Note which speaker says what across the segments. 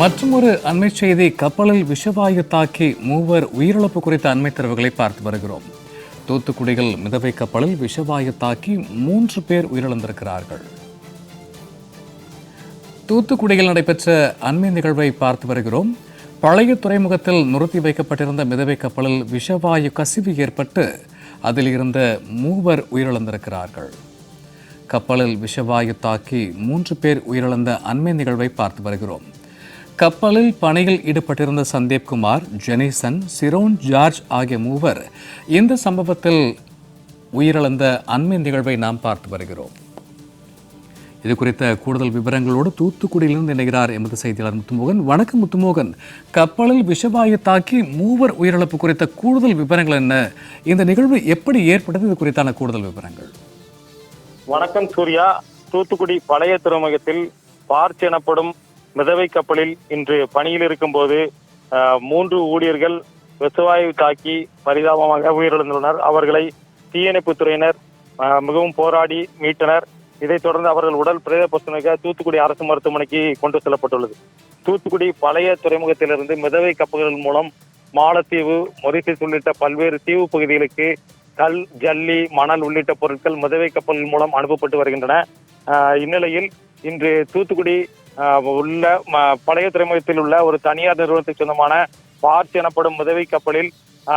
Speaker 1: மற்றொரு அண்மை செய்தி கப்பலில் விஷவாயு தாக்கி மூவர் உயிரிழப்பு குறித்த அண்மை தரவுகளை பார்த்து வருகிறோம். தூத்துக்குடியில் மிதவை கப்பலில் விஷவாயு தாக்கி மூன்று பேர் உயிரிழந்திருக்கிறார்கள். தூத்துக்குடியில் நடைபெற்ற அண்மை நிகழ்வை பார்த்து வருகிறோம். பழைய துறைமுகத்தில் நிறுத்தி வைக்கப்பட்டிருந்த மிதவை கப்பலில் விஷவாயு கசிவு ஏற்பட்டு அதில் இருந்த மூவர் உயிரிழந்திருக்கிறார்கள். கப்பலில் விஷவாயு தாக்கி மூன்று பேர் உயிரிழந்த அண்மை நிகழ்வை பார்த்து வருகிறோம். கப்பலில் பணியில் ஈடுபட்டிருந்த சந்தீப் குமார் ஜெனிசன் சிரோன் ஜார்ஜ் ஆகிய மூவர் இந்த சம்பவத்தில் உயிரிழந்த அண்மை நிகழ்வை நாம் பார்த்து வருகிறோம். இது குறித்த கூடுதல் விவரங்களோடு தூத்துக்குடியிலிருந்து இணைகிறார் எமது செய்தியாளர் முத்துமோகன். வணக்கம் முத்துமோகன். கப்பலில் விஷவாயு தாக்கி மூவர் உயிரிழப்பு குறித்த கூடுதல் விவரங்கள் என்ன? இந்த நிகழ்வு எப்படி ஏற்பட்டது? இது குறித்தான கூடுதல் விவரங்கள்.
Speaker 2: வணக்கம் சூர்யா. தூத்துக்குடி பழைய துறைமுகத்தில் பார்ச் எனப்படும் மிதவை கப்பலில் இன்று பணியில் இருக்கும்போது மூன்று ஊழியர்கள் விசவாயு தாக்கி பரிதாபமாக உயிரிழந்துள்ளனர். அவர்களை தீயணைப்பு துறையினர் மிகவும் போராடி மீட்டனர். இதைத் தொடர்ந்து அவர்கள் உடல் பிரேத பரிசோதனைக்காக தூத்துக்குடி அரசு மருத்துவமனைக்கு கொண்டு செல்லப்பட்டுள்ளது. தூத்துக்குடி பழைய துறைமுகத்திலிருந்து மிதவை கப்பல்கள் மூலம் மாலத்தீவு மொரிசஸ் உள்ளிட்ட பல்வேறு தீவு பகுதிகளுக்கு கல் ஜல்லி மணல் உள்ளிட்ட பொருட்கள் மிதவை கப்பல் மூலம் அனுப்பப்பட்டு வருகின்றன. இந்நிலையில் இன்று தூத்துக்குடி உள்ள ம- பழைய துறைமுகத்தில் உள்ள ஒரு தனியார் நிறுவனத்துக்கு சொந்தமான பார்ச் எனப்படும் மிதவை கப்பலில்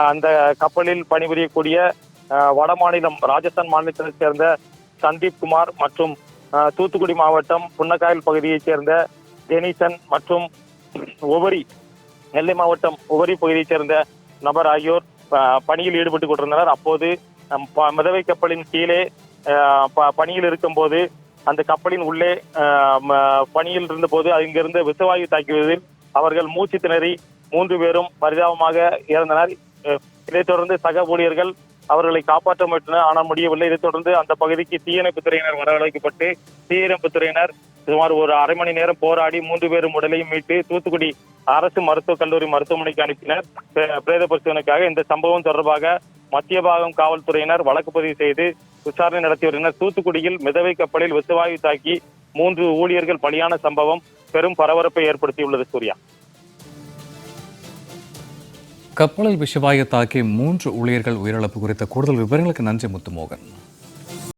Speaker 2: அந்த கப்பலில் பணிபுரியக்கூடிய வட மாநிலம் ராஜஸ்தான் மாநிலத்தைச் சேர்ந்த சந்தீப் குமார் மற்றும் தூத்துக்குடி மாவட்டம் புன்னக்காயல் பகுதியைச் சேர்ந்த டெனிசன் மற்றும் உபரி நெல்லை மாவட்டம் உபரி பகுதியைச் சேர்ந்த நபர் ஆகியோர் பணியில் ஈடுபட்டு கொண்டிருந்தனர். அப்போது ப- மிதவை கப்பலின் கீழே ப- பணியில் இருக்கும்போது அந்த கப்பலின் உள்ளே ம- பணியில் இருந்தபோது அங்கிருந்து விசவாயு தாக்கியதில் அவர்கள் மூச்சு திணறி மூன்று பேரும் பரிதாபமாக இறந்தனர். இதைத் தொடர்ந்து சக ஊழியர்கள் அவர்களை காப்பாற்ற முயன்றனர் ஆனால் முடியவில்லை. இதைத் தொடர்ந்து அந்த பகுதிக்கு தீயணைப்பு துறையினர் வரவழைக்கப்பட்டு தீயணைப்பு துறையினர் சுமார் ஒரு அரை மணி நேரம் போராடி மூன்று பேரும் உடலையும் மீட்டு தூத்துக்குடி அரசு மருத்துவக் கல்லூரி மருத்துவமனைக்கு அனுப்பினர். பிரேத பரிசோதனைக்காக இந்த சம்பவம் தொடர்பாக மத்திய பாகம் காவல்துறையினர் வழக்கு பதிவு செய்து விசாரணை நடத்தி வருகின்றனர் தூத்துக்குடியில் மிதவை கப்பலில் விசவாயு தாக்கி மூன்று ஊழியர்கள் பலியான சம்பவம் பெரும் பரபரப்பை ஏற்படுத்தியுள்ளது சூர்யா.
Speaker 1: கப்பலில் விஷவாயு தாக்கி மூன்று ஊழியர்கள் உயிரிழப்பு குறித்த கூடுதல் விவரங்களுக்கு நன்றி முத்துமோகன்.